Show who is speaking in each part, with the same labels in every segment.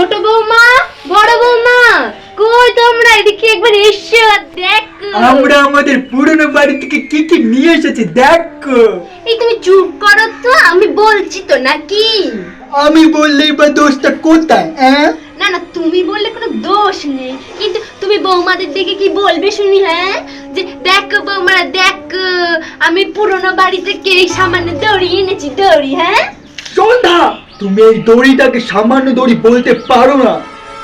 Speaker 1: ছোট বৌমা বড় বৌমা কই তোমরা? এদিকে একবার এসো দেখো।
Speaker 2: আমরা আমাদের পুরনো বাড়ি থেকে কি কি নিয়ে এসেছি দেখো।
Speaker 1: এই তুমি চুপ করো তো আমি বলছি তো নাকি?
Speaker 2: আমি বললেই বা দোষটা কোথায় হ্যাঁ
Speaker 1: না না তুমি বললে কোনো দোষ নেই। কিন্তু তুমি বৌমাদের দিকে কি বলবে শুনি হ্যাঁ? যে দেখো বৌমারা দেখো আমি পুরনো বাড়ি থেকে এই সামান্য দড়ি এনেছি দড়ি হ্যাঁ?
Speaker 2: সন্ধ্যা! তুমি এই দড়িটাকে সামান্য দড়ি বলতে পারো না।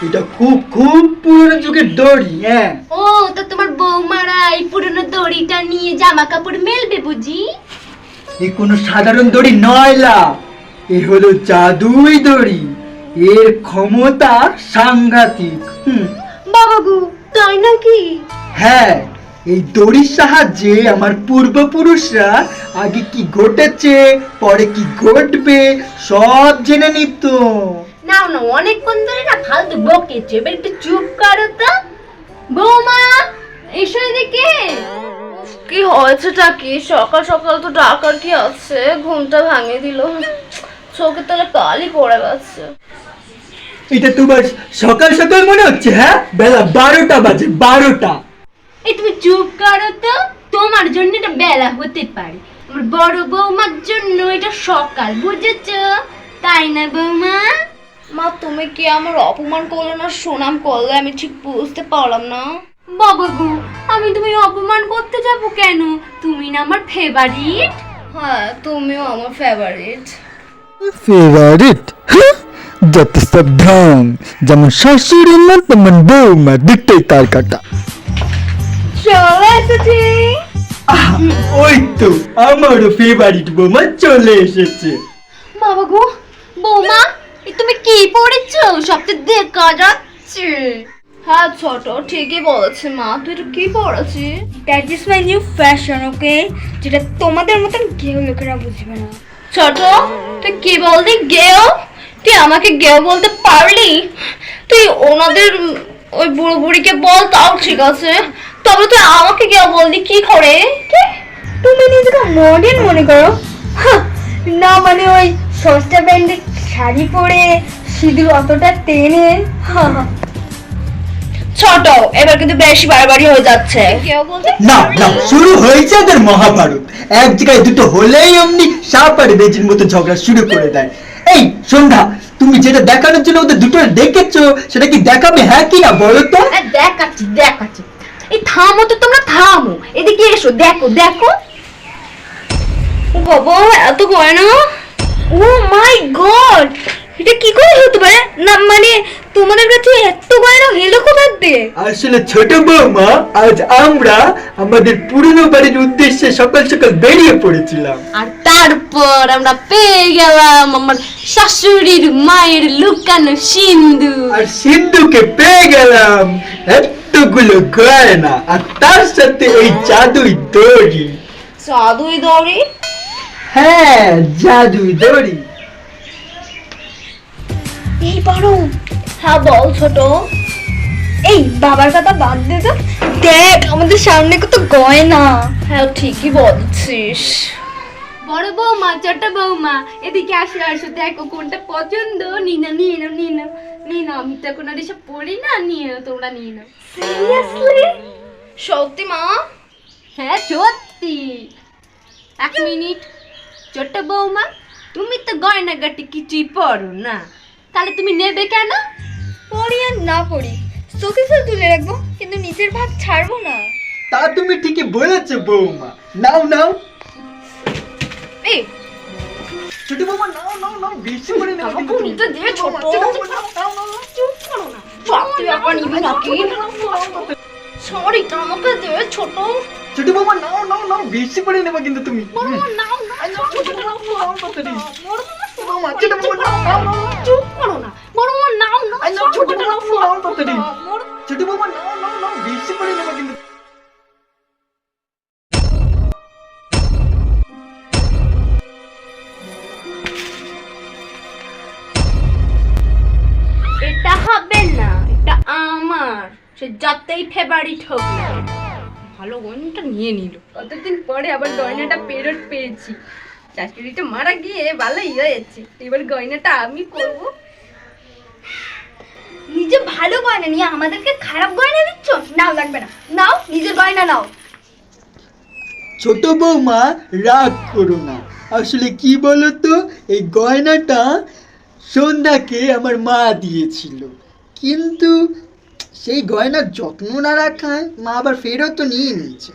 Speaker 2: এটা খুব খুব পুরনো যুগের দড়ি হ্যাঁ।
Speaker 1: ও তো তোমার বৌমারা এই পুরনো দড়িটা নিয়ে জামা কাপড় মেলবে বুঝি?
Speaker 2: এ কোনো সাধারণ দড়ি নয় লা। এ হলো জাদুই দড়ি। এর ক্ষমতা সাংঘাতিক হুম।
Speaker 1: বাবা গো তাই নাকি?
Speaker 2: হ্যাঁ। এই দড়ির সাহায্যে আমার পূর্বপুরুষরা আগে কি ঘটেছে পরে কি ঘটবে সব জেনে নিত।
Speaker 1: নাও না অনেকক্ষণ ধরে না ফালতু বকেছে এবার একটু চুপ করো তো। বৌমা এসো এদিকে।
Speaker 3: কি হয়েছেটা কি? সকাল সকাল তো ডাকার কি আছে? ঘুমটা ভাঙিয়ে দিল। চোখে তাহলে কালি পড়ে গেছে।
Speaker 2: এটা তোমার সকাল সকাল মনে হচ্ছে হ্যাঁ? বেলা বারোটা বাজে বারোটা।
Speaker 1: এই তুমি চুপ করো তো। তোমার জন্য এটা বেলা হতে পারে। আমার বড় বৌমার জন্য এটা সকাল বুঝেছ? তাই না বৌমা?
Speaker 3: মা তুমি কি আমার অপমান করলে না? সুনাম করলে আমি ঠিক বুঝতে পারলাম না।
Speaker 1: বাবা গো আমি তুমি অপমান করতে যাব কেন? তুমি না আমার ফেভারিট
Speaker 3: হ্যাঁ তুমিও আমার ফেভারিট
Speaker 4: ফেভারিট যত সব ঢং যেমন শাশুড়ি মা তেমন বৌমা দুটোই তার কাটা
Speaker 3: চলে এসেছি
Speaker 2: ওই তো আমারও ফেভারিট বোমা চলে এসেছে।
Speaker 1: বাবা গো বৌমা এ তুমি কি পড়েছো? সব তো দেখা যাচ্ছে।
Speaker 3: হ্যাঁ ছোট ঠিকই বলেছে মা। তুই এটা কি পড়েছিস? That is my new fashion okay যেটা তোমাদের মতন কেউ লোকেরা বুঝবে না। ছোট তুই কি বললি গেও? তুই আমাকে গেও বলতে পারলি? তুই ওনাদের ওই বুড়ো বুড়িকে বল তাও ঠিক আছে। তবে তুই আমাকে গেও বললি কি করে?
Speaker 5: তুমি নিজেকে মডার্ন মনে করো। না মানে ওই সস্তা ব্র্যান্ডের শাড়ি পরে সিঁদুর অতটা টেনে।
Speaker 3: ছোট এবার কিন্তু বেশি বাড়াবাড়ি হয়ে যাচ্ছে। কেউ
Speaker 2: না না শুরু হয়েছে ওদের মহাভারত। এক জায়গায় দুটো হলেই অমনি সাপ আর বেজির মতো ঝগড়া শুরু করে দেয়। এই সন্ধ্যা তুমি যেটা দেখানোর জন্য ওদের দুটো দেখেছ সেটা কি দেখাবে হ্যাঁ কি না বলো তো?
Speaker 1: হ্যাঁ, দেখাচ্ছি দেখাচ্ছি। এই থামো তো তোমরা থামো। এদিকে এসো দেখো দেখো।
Speaker 3: বাবা এত গয়না? Oh my god! এটা কি করে হতে পারে? না মানে তোমাদের কাছে এত গয়না হেলো কোথার দিয়ে?
Speaker 2: আসলে ছোট বৌমা আজ আমরা আমাদের পুরনো বাড়ির উদ্দেশ্যে সকাল সকাল বেরিয়ে পড়েছিলাম।
Speaker 1: আর তারপর আমরা পেয়ে গেলাম আমার শাশুড়ির মায়ের লুকানো সিন্ধু।
Speaker 2: আর সিন্ধুকে পেয়ে গেলাম এতগুলো গয়না আর তার সাথে ওই জাদুই দড়ি।
Speaker 3: জাদুই দড়ি?
Speaker 2: হ্যাঁ জাদুই দড়ি।
Speaker 5: এই পারো।
Speaker 3: হ্যাঁ বল ছোট।
Speaker 5: এই বাবার কথা বাদ দে তো। দেখ আমাদের সামনে কত গয়না।
Speaker 3: হ্যাঁ ঠিকই বলছিস।
Speaker 1: বড় বৌমা ছোট বৌমা এদিকে আসো আসো দেখো কোনটা পছন্দ। নিনা নিয়ে নাও নিয়ে নাও। নিয়ে নাও আমি তো এখন আর এসব পড়ি না নিয়ে নাও তোমরা নিয়ে নাও।
Speaker 3: সিরিয়াসলি সত্যি মা?
Speaker 1: হ্যাঁ সত্যি। এক মিনিট। ছোট্ট বৌমা তুমি তো গয়নাগাটি কিছুই পড়ো না। তাহলে তুমি নেবে কেন?
Speaker 5: পড়ি আর না পড়ি। চোখে চোখ তুলে রাখব কিন্তু নিচের ভাগ ছাড়বো না।
Speaker 2: তা তুমি ঠিকই বলেছ বৌমা। নাও নাও।
Speaker 3: এই
Speaker 2: ছোট বৌমা নাও নাও নাও বেশি করে নাও
Speaker 3: আমাকে নিতে দে ছোট চুপ করো না সত্যি আবার নিবি নাকি সরি আমাকে দে ছোট
Speaker 2: ছোট বৌমা নাও নাও নাও বেশি করে নেবা কিন্তু তুমি।
Speaker 3: নাও না
Speaker 2: নাও, ছোট বৌমা, নাও তাড়াতাড়ি। বৌমা, ছোট বৌমা, নাও, নাও, নাও।
Speaker 3: চুপ করো না বড় মামা নাও না
Speaker 2: নাও, ছোট বৌমা, নাও তাড়াতাড়ি। ছোট বৌমা নাও নাও নাও বেশি করে নেবা কিন্তু
Speaker 1: সে যতই ফেভারিট হোক না ভালো গয়নাটা নিয়ে নিল। কতদিন পরে আবার গয়নাটা পেরোট পেয়েছি। শাশুড়িটা মারা গিয়ে ভালোই হয়েছে। এবার গয়নাটা আমি পরবো
Speaker 5: নিজে ভালো গয়না নিয়ে আমাদেরকে খারাপ গয়না দিচ্ছ? নাও লাগবে না। নাও নিজের গয়না নাও।
Speaker 2: ছোট বৌমা রাগ করো না। আসলে কি বলতো এই গয়নাটা সন্ধ্যাকে আমার মা দিয়েছিল। কিন্তু সেই গয়নার যত্ন না রাখায় মা আবার ফেরত তো নিয়ে নিয়েছে।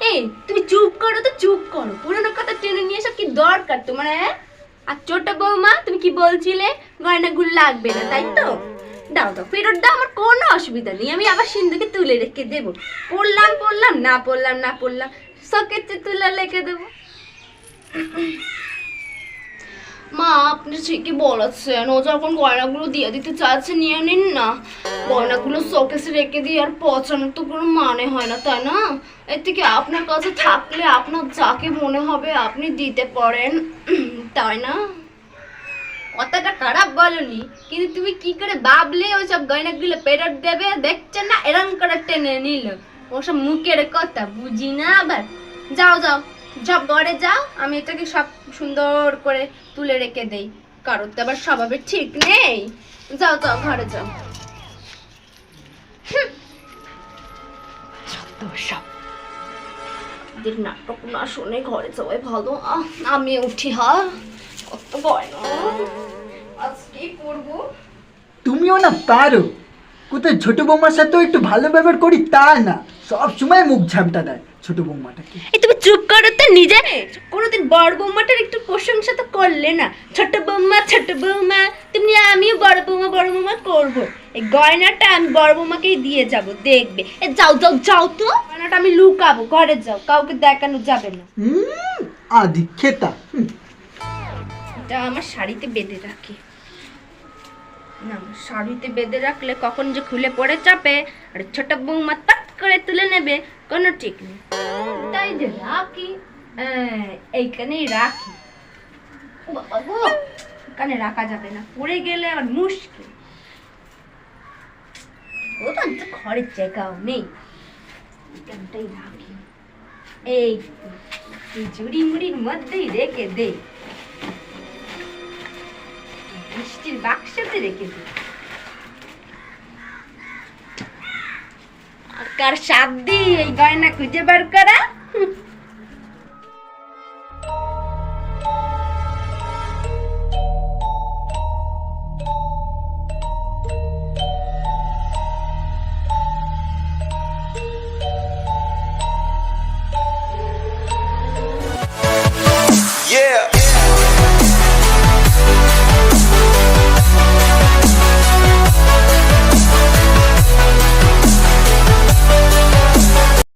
Speaker 1: এই, তুমি চুপ করো তো, চুপ করো। পুরোনো কথা টেনে নিয়ে এসব কি দরকার তোমার হ্যাঁ? আর ছোট বৌমা, তুমি কি বলছিলে? গয়নাগুলো লাগবে না, তাই তো? দাও দাও, ফেরত দাও, আমার কোনো অসুবিধা নেই। আমি আবার সিন্ধুকে তুলে রেখে দেবো। পড়লাম পড়লাম, না পড়লাম না পড়লাম। সকেটে তুলে রেখে দেবো। আপনি ঠিকই বলেছেন। ও যখন গয়নাগুলো দিয়ে দিতে চাচ্ছে নিয়ে নিন না। গয়নাগুলো শোকেসে রেখে দিয়ে আর পচানোর তো কোনো মানে হয় না, তাই না? এর থেকে আপনার কাছে থাকলে আপনার যাকে মনে হবে আপনি দিতে পারেন, তাই না? কথাটা খারাপ বলনি, কিন্তু তুমি কি করে ভাবলে ওইসব গয়নাগুলো ফেরত দেবে? দেখছেন না, এরম করে টেনে নিল। ওসব মুখের কথা, বুঝি না আবার? যাও যাও, সব ঘরে যাও, আমি এটাকে সব সুন্দর করে তুলে রেখে দেই। কারোর তো আবার স্বভাবে ঠিক নেই। যাও যাও ঘরে যাও। নাটক না শুনে ঘরে যাওয়াই ভালো। আহ, আমি উঠি হা। কত গয়না আজকে করব?
Speaker 2: তুমিও না পারো। কোথায় ছোট বৌমার সাথেও একটু ভালো ব্যবহার করি তা না। সব সময় মুখ ঝামটা দেয়। ছোট বৌমাটাকে
Speaker 1: এই তুমি চুপ করো তো নিজে। কোনোদিন বড় বৌমাটার একটু প্রশংসা তো করলে না। ছোট বৌমা ছোট বৌমা তুমি আমিও বড় বৌমা বড় বৌমা করব। এই গয়নাটা আমি বড় বৌমাকেই দিয়ে যাব দেখবে। এ যাও যাও যাও তো। গয়নাটা আমি লুকাবো ঘরে যাও কাউকে দেখানো যাবে না।
Speaker 2: হুম আদি খেতা
Speaker 1: এটা আমার শাড়িতে বেঁধে রাখি। না শাড়িতে বেঁধে রাখলে কখন যে খুলে পড়ে চাপে আর ছোট বৌমা তাত করে তুলে নেবে, কোনো ঠিক নেই। তাই যে রাখি এইখানেই রাখি। এখানে রাখা যাবে না, পড়ে গেলে আর মুশকিল। ও তো ঘরের জায়গাও নেই। এখানটাই রাখি। এই এই মুড়ির মধ্যেই রেখে দে। মিষ্টির বাক্সতে রেখে দে। আর সাত দিয়ে এই গয়না খুঁজে বার করা।